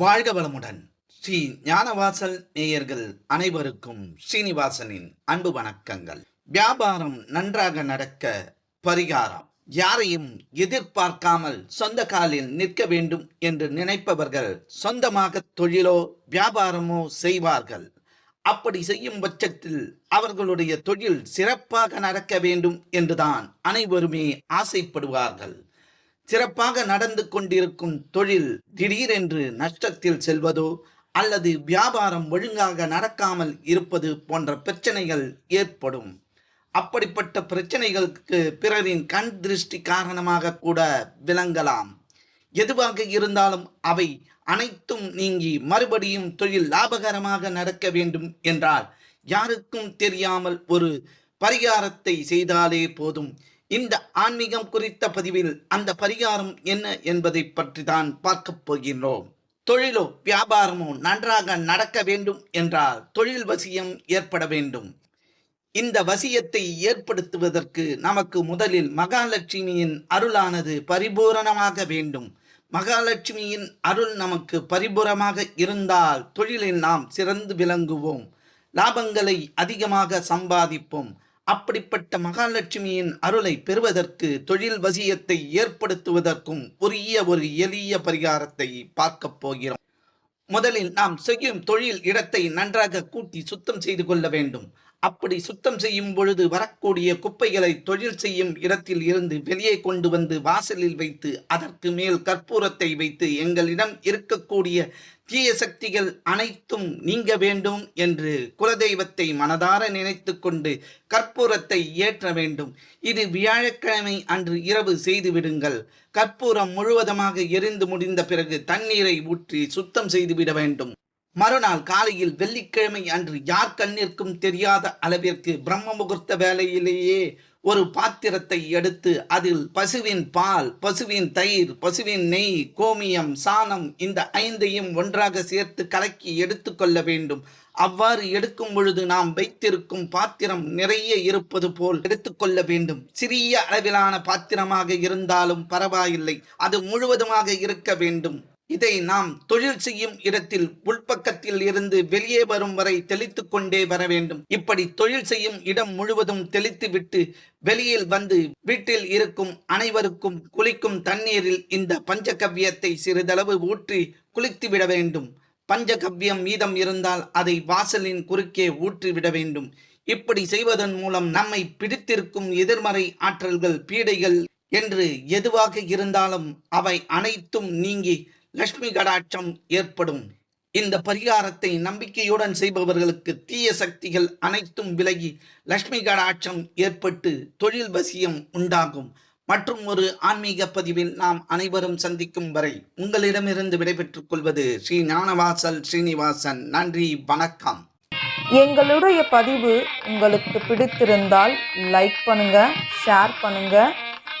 வாழ்க வளமுடன். ஸ்ரீ ஞானவாசல் நேயர்கள் அனைவருக்கும் ஸ்ரீனிவாசனின் அன்பு வணக்கங்கள். வியாபாரம் நன்றாக நடக்க பரிகாரம். யாரையும் எதிர்பார்க்காமல் சொந்த காலில் நிற்க வேண்டும் என்று நினைப்பவர்கள் சொந்தமாக தொழிலோ வியாபாரமோ செய்வார்கள். அப்படி செய்யும் பட்சத்தில் அவர்களுடைய தொழில் சிறப்பாக நடக்க வேண்டும் என்றுதான் அனைவருமே ஆசைப்படுவார்கள். சிறப்பாக நடந்து கொண்டிருக்கும் தொழில் திடீரென்று நஷ்டத்தில் செல்வதோ அல்லது வியாபாரம் ஒழுங்காக நடக்காமல் இருப்பது போன்ற பிரச்சனைகள் ஏற்படும். அப்படிப்பட்ட பிரச்சனைகளுக்கு பிறரின் கண் திருஷ்டி காரணமாக கூட விளங்கலாம். எதுவாக இருந்தாலும் அவை அனைத்தும் நீங்கி மறுபடியும் தொழில் லாபகரமாக நடக்க வேண்டும் என்றால் யாருக்கும் தெரியாமல் ஒரு பரிகாரத்தை செய்தாலே போதும். இந்த ஆன்மீகம் குறித்த பதிவில் அந்த பரிகாரம் என்ன என்பதை பற்றி தான் பார்க்கப் போகின்றோம். தொழிலோ வியாபாரமோ நன்றாக நடக்க வேண்டும் என்றால் தொழில் வசியம் ஏற்பட வேண்டும். இந்த வசியத்தை ஏற்படுத்துவதற்கு நமக்கு முதலில் மகாலட்சுமியின் அருளானது பரிபூரணமாக வேண்டும். மகாலட்சுமியின் அருள் நமக்கு பரிபூரமாக இருந்தால் தொழிலில் நாம் சிறந்து விளங்குவோம். லாபங்களை அதிகமாக சம்பாதிப்போம். அப்படிப்பட்ட மகாலட்சுமியின் அருளை பெறுவதற்கு தொழில் வசியத்தை ஏற்படுத்துவதற்கும் உரிய ஒரு எளிய பரிகாரத்தை பார்க்க போகிறோம். முதலில் நாம் செய்யும் தொழில் இடத்தை நன்றாக கூட்டி சுத்தம் செய்து கொள்ள வேண்டும். அப்படி சுத்தம் செய்யும் பொழுது வரக்கூடிய குப்பைகளை தொழில் செய்யும் இடத்தில் இருந்து வெளியே கொண்டு வந்து வாசலில் வைத்து அதற்கு மேல் கற்பூரத்தை வைத்து எங்களிடம் இருக்கக்கூடிய தீய சக்திகள் அனைத்தும் நீங்க வேண்டும் என்று குலதெய்வத்தை மனதார நினைத்து கொண்டு கற்பூரத்தை ஏற்ற வேண்டும். இது வியாழக்கிழமை அன்று இரவு செய்து விடுங்கள். கற்பூரம் முழுவதுமாக எரிந்து முடிந்த பிறகு தண்ணீரை ஊற்றி சுத்தம் செய்துவிட வேண்டும். மறுநாள் காலையில் வெள்ளிக்கிழமை அன்று யார் கண்ணிற்கும் தெரியாத அளவிற்கு பிரம்ம முகூர்த்த வேலையிலேயே ஒரு பாத்திரத்தை எடுத்து அதில் பசுவின் பால் பசுவின் தயிர் பசுவின் நெய் கோமியம் சாணம் இந்த ஐந்தையும் ஒன்றாக சேர்த்து கலக்கி எடுத்துக்கொள்ள வேண்டும். அவ்வாறு எடுக்கும் பொழுது நாம் வைத்திருக்கும் பாத்திரம் நிறைய இருப்பது போல் எடுத்துக்கொள்ள வேண்டும். சிறிய அளவிலான பாத்திரமாக இருந்தாலும் பரவாயில்லை. அது முழுவதுமாக இருக்க வேண்டும். இதை நாம் தொழில் செய்யும் இடத்தில் உள்பக்கத்தில் இருந்து வெளியே வரும் வரை தெளித்து கொண்டே வர வேண்டும். இப்படி தொழில் செய்யும் இடம் முழுவதும் தெளித்து விட்டு வெளியில் வந்து வீட்டில் இருக்கும் அனைவருக்கும் குளிக்கும் தண்ணீரில் இந்த பஞ்சகவ்யத்தை சிறிதளவு ஊற்றி குளித்து விட வேண்டும். பஞ்சகவ்யம் மீதம் இருந்தால் அதை வாசலின் குறுக்கே ஊற்றி விட வேண்டும். இப்படி செய்வதன் மூலம் நம்மை பிடித்திருக்கும் எதிர்மறை ஆற்றல்கள் பீடைகள் என்று எதுவாக இருந்தாலும் அவை அனைத்தும் நீங்கி லட்சுமி கடாட்சம் ஏற்படும். இந்த பரிகாரத்தை நம்பிக்கையுடன் செய்பவர்களுக்கு தீய சக்திகள் அனைத்தும் விலகி லட்சுமி கடாட்சம் ஏற்பட்டு தொழில் வசியம் உண்டாகும். மற்றும் ஒரு ஆன்மீக பதிவில் நாம் அனைவரும் சந்திக்கும் வரை உங்களிடமிருந்து விடைபெற்றுக் கொள்வது ஸ்ரீ ஞானவாசல் ஸ்ரீனிவாசன். நன்றி வணக்கம். எங்களுடைய பதிவு உங்களுக்கு பிடித்திருந்தால் லைக் பண்ணுங்க ஷேர் பண்ணுங்க